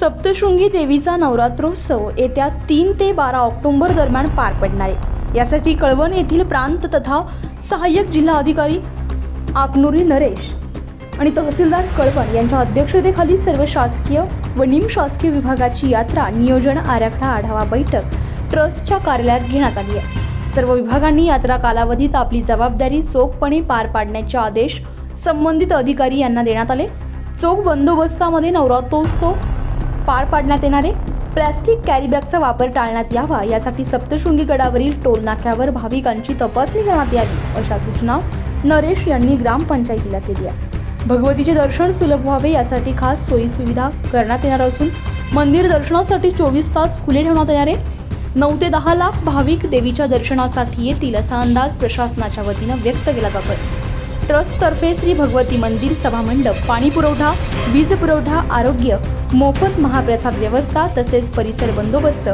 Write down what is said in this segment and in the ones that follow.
सप्तशृंगी देवीचा नवरात्रोत्सव येत्या तीन ते बारा ऑक्टोबर दरम्यान पार पडणार आहे. यासाठी कळवण येथील प्रांत तथा सहाय्यक जिल्हा अधिकारी आकनुरी नरेश आणि तहसीलदार कळवण यांच्या अध्यक्षतेखाली सर्व शासकीय व निमशासकीय विभागाची यात्रा नियोजन आराखडा आढावा बैठक ट्रस्टच्या कार्यालयात घेण्यात आली आहे. सर्व विभागांनी यात्रा कालावधीत आपली जबाबदारी चोखपणे पार पाडण्याचे आदेश संबंधित अधिकारी यांना देण्यात आले. चोख बंदोबस्तामध्ये नवरात्रोत्सव पार पाडण्यात येणारे प्लॅस्टिक कॅरीबॅगचा वापर टाळण्यात यावा यासाठी सप्तशृंगी गडावरील टोल नाक्यावर भाविकांची तपासणी करण्यात यावी अशा सूचना नरेश यांनी ग्रामपंचायतीला केली आहे भगवतीचे दर्शन सुलभ व्हावे यासाठी खास सोयी सुविधा करण्यात येणार असून मंदिर दर्शनासाठी चोवीस तास खुले ठेवण्यात येणारे नऊ ते दहा लाख भाविक देवीच्या दर्शनासाठी येतील असा अंदाज प्रशासनाच्या वतीनं व्यक्त केला जातोय. ट्रस्टतर्फे श्री भगवती मंदिर सभामंडप पाणी पुरवठा वीज पुरवठा आरोग्य मोफत महाप्रसाद व्यवस्था तसेच परिसर बंदोबस्त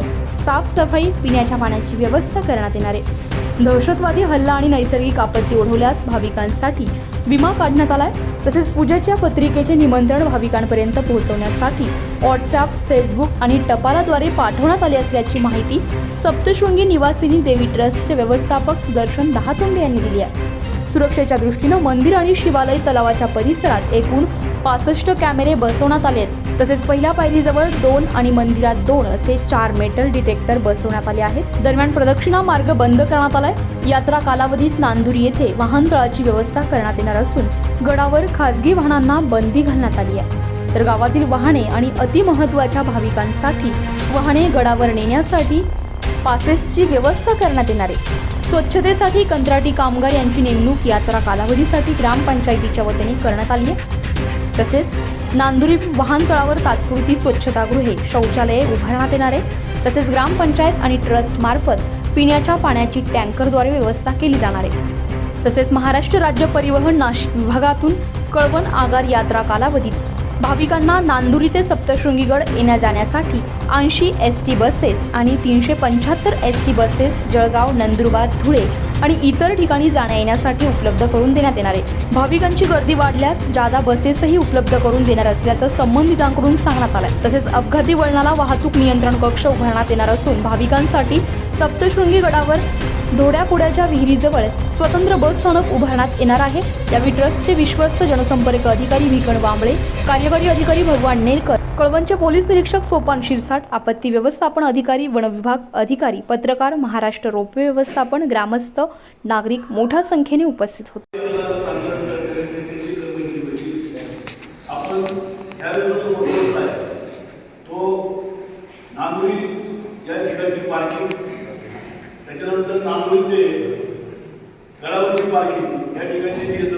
साफसफाई पिण्याच्या पाण्याची व्यवस्था करण्यात येणार. आहे दहशतवादी हल्ला आणि नैसर्गिक आपत्ती ओढवल्यास भाविकांसाठी विमा काढण्यात आलाय तसेच पूजेच्या पत्रिकेचे निमंत्रण भाविकांपर्यंत पोहोचवण्यासाठी व्हॉट्सॲप फेसबुक आणि टपालाद्वारे पाठवण्यात आली असल्याची माहिती सप्तशृंगी निवासिनी देवी ट्रस्टचे व्यवस्थापक सुदर्शन दहातोंडे यांनी दिली आहे. सुरक्षेच्या दृष्टीनं मंदिर आणि शिवालय तलावाच्या परिसरात एकूण पासष्ट कॅमेरे बसवण्यात आले आहेत. तसेच पहिल्या पायरीजवळ दोन आणि मंदिरात दोन असे चार मेटल डिटेक्टर बसवण्यात आले आहेत. दरम्यान प्रदक्षिणा मार्ग बंद करण्यात आलाय. यात्रा कालावधीत नांदुरी येथे वाहनतळाची व्यवस्था करण्यात येणार असून गडावर खासगी वाहनांना बंदी घालण्यात आली आहे. तर गावातील वाहने आणि अतिमहत्वाच्या भाविकांसाठी वाहने गडावर नेण्यासाठी पासेसची व्यवस्था करण्यात येणार आहे. स्वच्छतेसाठी कंत्राटी कामगार यांची नेमणूक यात्रा कालावधीसाठी ग्रामपंचायतीच्या वतीने करण्यात आली आहे. तसेच नांदुरी वाहनतळावर तात्पुरती स्वच्छतागृहे शौचालये उभारण्यात येणार आहे तसेच ग्रामपंचायत आणि ट्रस्टमार्फत पिण्याच्या पाण्याची टँकरद्वारे व्यवस्था केली जाणार आहे. तसेच महाराष्ट्र राज्य परिवहन नाशिक विभागातून कळवण आगार यात्रा कालावधीत भाविकांना नांदुरी ते सप्तशृंगीगड येण्या जाण्यासाठी ऐंशी एस टी बसेस आणि तीनशे पंच्याहत्तर S T buses Jalgaon Nandurbar Dhule आणि इतर ठिकाणी जाण्या येण्यासाठी उपलब्ध करून देण्यात येणार आहे. भाविकांची गर्दी वाढल्यास जादा बसेसही उपलब्ध करून देणार असल्याचं संबंधितांकडून सांगण्यात आलं तसेच अपघाती वळणाला वाहतूक नियंत्रण कक्ष उभारण्यात येणार असून भाविकांसाठी सप्तशृंगी गडावर धोड्यापुड्याच्या विहिरीजवळ स्वतंत्र बस स्थानक उभारण्यात येणार आहे. यावेळी ट्रस्टचे विश्वस्त जनसंपर्क अधिकारी भिकण वांबळे कार्यकारी अधिकारी भगवान नेरकर कळवणचे पोलीस निरीक्षक सोपान शिरसाट आपत्ती व्यवस्थापन अधिकारी वनविभाग अधिकारी पत्रकार महाराष्ट्र रोपवे व्यवस्थापन ग्रामस्थ नागरिक मोठ्या संख्येने उपस्थित होते. या ठिकाणची पार्किंग त्याच्यानंतर नांदुरी गडावरची पार्किंग या ठिकाणची